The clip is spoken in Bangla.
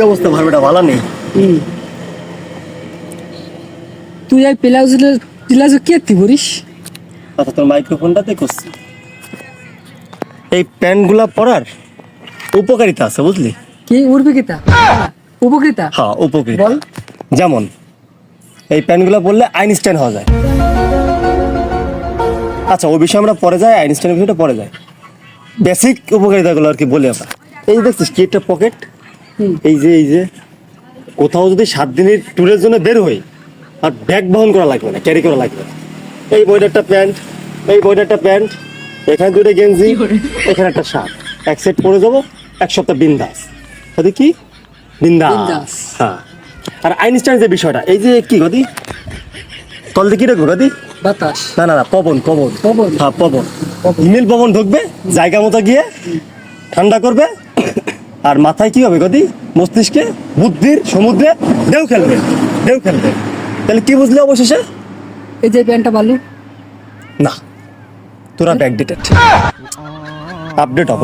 কি অবস্থা ভাবিটা ভালো নেই? তুই এই প্লাউজ প্লাউজ কে তুই করিস আচ্ছা তোর মাইক্রোফোনটাতে করছি। এই প্যান্টগুলা পরার উপকারিতা আছে বুঝলি? কি? উর্বিকিতা উপকৃতা হ্যাঁ উপকারিতা। বল। যেমন এই প্যান্টগুলো পরলে আইনস্টাইন হওয়া যায়। আচ্ছা ওই বিষয়ে আমরা পরে যাই আইনস্টাইনের বিষয়টা পরে যাই। বেসিক উপকারিতাগুলো আর কি বলি আমরা। এই দেখছিস কি একটা পকেট। এই যে এই যে কোথাও যদি সাত দিনের ট্যুরের জন্য বের হই আর ব্যাগ বহন করা লাগবে না ক্যারি করা লাগবে না। এই বইটা একটা প্যান্ট এই বইটা একটা প্যান্ট এখানে দুটো গেঞ্জি এখানে একটা শার্ট এক সেট পরে যাব এক সপ্তাহ বিন্দাস। সাথে কি? বিন্দাস। হ্যাঁ। আর আইনস্টাইন যে বিষয়টা এই যে কি গদি? তল দিয়ে কি রাখব গদি? বাতাস। না না না পবন পবন। পবন। হ্যাঁ পবন। হিমেল পবন ঢুকবে জায়গা মতো গিয়ে ঠান্ডা করবে আর মাথায় কি হবে গদি? মস্তিষ্কে বুদ্ধির সমুদ্রে ঢেউ খেলবে ঢেউ খেলবে। তাহলে কি বুঝলে অবশেষে? এই যে প্যান্টটা বললি না তোরা ব্যাকডেটেড আপডেট হব